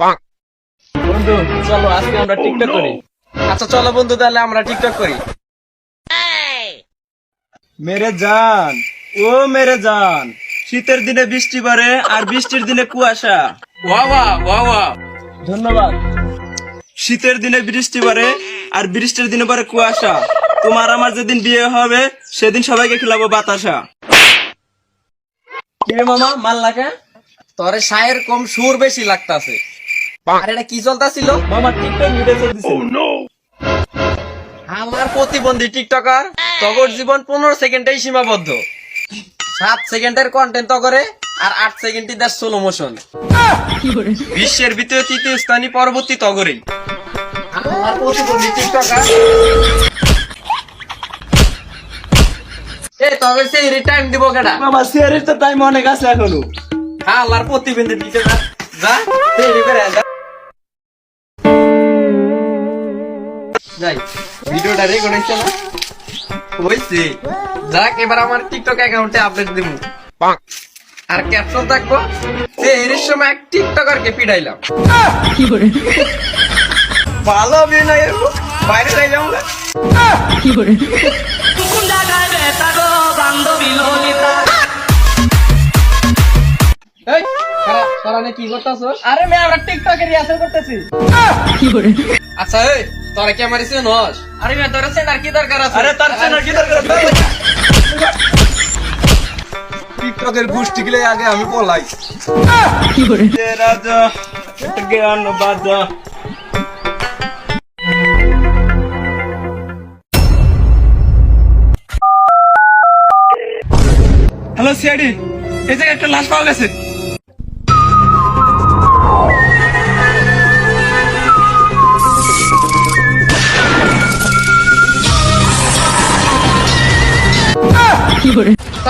বন্ধু চলো আজকে আমরা টিকটক করি। আচ্ছা চলো বন্ধু তাহলে আমরা টিকটক করি। মেরে জান ও মেরে জান শীতের দিনে বৃষ্টি পড়ে আর বৃষ্টির দিনে কুয়াশা। ওয়া ওয়া ওয়া ওয়া। ধন্যবাদ। শীতের দিনে বৃষ্টি পড়ে আর বৃষ্টির দিনে পরে কুয়াশা। তোমার আমার যেদিন বিয়ে হবে সেদিন সবাইকে খেলাবো বাতাসা। কি রে মামা মাল লাগে তোরে শায়ের কম সুর বেশি লাগতাছে। আর এটা কি চলতাছিল? মামা টিকটক ভিডিও চলতেছে। আমার প্রতিবন্ধী টিকটকার তগর জীবন পনেরো সেকেন্ডেই সীমাবদ্ধ। সাত সেকেন্ডের কন্টেন্ট তগরে আর আট সেকেন্ডই দেশ স্লো মোশন বিশ্বের দ্বিতীয় তৃতীয় স্থানী পরবর্তী তগরেই। আমার প্রতিবন্ধী টিকটকার এ তবে সেই টাইম দিব কেডা? মামা সিয়ারের তো টাইম অনেক আছে এখনও। আল্লাহর প্রতিবন্ধী টিকটকার যা তৈরি করে যাই। ভিডিওটা রেকর্ড হয়েছে না? হয়েছে। যাক এবার আমার টিকটক অ্যাকাউন্টে আপডেট দিব। আর ক্যাপশন থাকব যে এর সময় এক টিকটকারকে পিড়াইলাম ভালো অভিনয়। বাইরে যাইলাম খারাপ, খারাপ, কি করতেছস? আরে মেয়ে আমরা টিকটকে রিহার্সাল করতেছি। আচ্ছা এই। তোরা কি আমার ইসে নস আরে মেয়ে তোরা চেনার কি দরকার আছে? আরে তার চেনার কি দরকার আছে? টিকটকের গোষ্ঠী গিলে আগে আমি পলাই যে রাজা? জ্ঞান বাজা। হ্যালো সিআইডি এই জায়গায় একটা লাশ পাওয়া গেছে।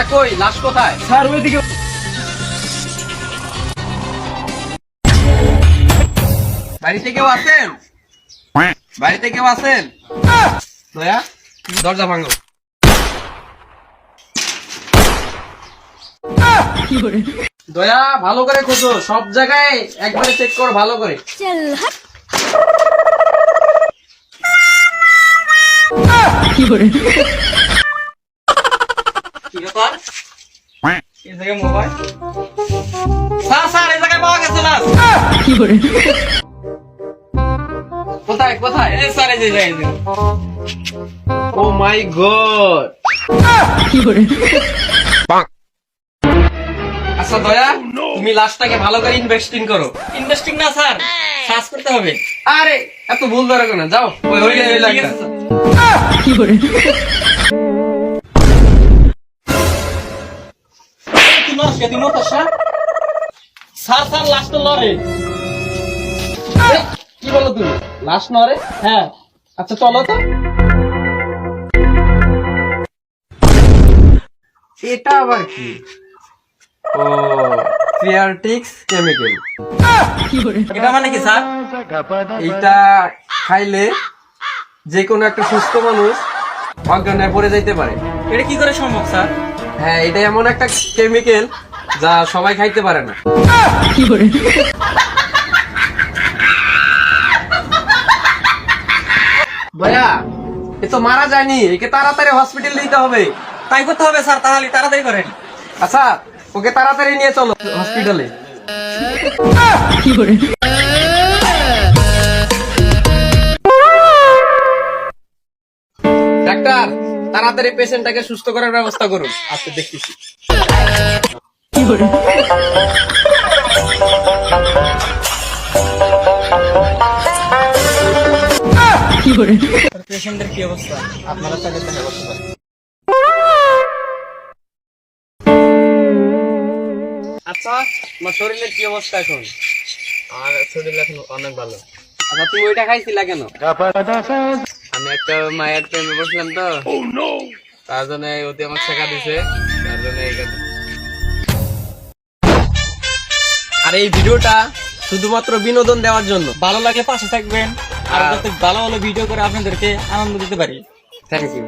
আচ্ছা কই? লাশ কোথায়? স্যার ওইদিকে বাড়িতে কেউ আছেন? বাড়িতে কেউ আছেন? দয়া। দরজা ভাঙো। দয়া ভালো করে খোঁজো। সব জায়গায় একবারে চেক কর ভালো করে। কি করে? এই মোবাইল স্যার স্যার এই জায়গায় পাওয়া গেছে লাশ কোথায় কোথায়? এই স্যার এই জায়গায় ও মাই গড আচ্ছা দয়া তুমি লাশটাকে ভালো করে ইনভেস্টিং করো। ইনভেস্টিং না স্যার সার্চ করতে হবে। আরে এত ভুল ধরে না যাও ওই ওই নস কে তুই কি বলো তুমি? হ্যাঁ। আচ্ছা চলো তো। এটা আবার কি? ও ক্রিয়ারটিক্স কেমিক্যাল এটা মানে কি স্যার? এটা খাইলে যে কোনো একটা সুস্থ মানুষ অজ্ঞান পড়ে যাইতে পারে। এটা কি করে সম্ভব স্যার? হ্যাঁ এটা এমন একটা কেমিক্যাল যা সবাই খাইতে পারে না। ভাইয়া, এ তো মারা যায়নি, একে তাড়াতাড়ি হসপিটাল নিতে হবে। তাই করতে হবে, স্যার, তাহলে তাড়াতাড়ি করেন। আচ্ছা ওকে তাড়াতাড়ি নিয়ে চলো হসপিটালে ডাক্তার তাড়াতাড়ি পেশেন্টটাকে সুস্থ করার ব্যবস্থা করুন। আচ্ছা দেখতেছি পেশেন্টের কি অবস্থা? আপনারা চাইলে দেখা করতে পারেন আচ্ছা তোমার শরীরের কি অবস্থা এখন? আমার শরীর এখন অনেক ভালো। আচ্ছা তুমি ওইটা খাইছিলা কেন? আমি একটা মায়ের প্রেমে বসলাম তো। তার জন্য ওতে আমাকে শেখা দিছে। তার জন্য আর এই ভিডিওটা শুধুমাত্র বিনোদন দেওয়ার জন্য। ভালো লাগে পাশে থাকবেন। আর যাতে ভালো ভালো ভিডিও করে আপনাদেরকে আনন্দ দিতে পারি। Thank you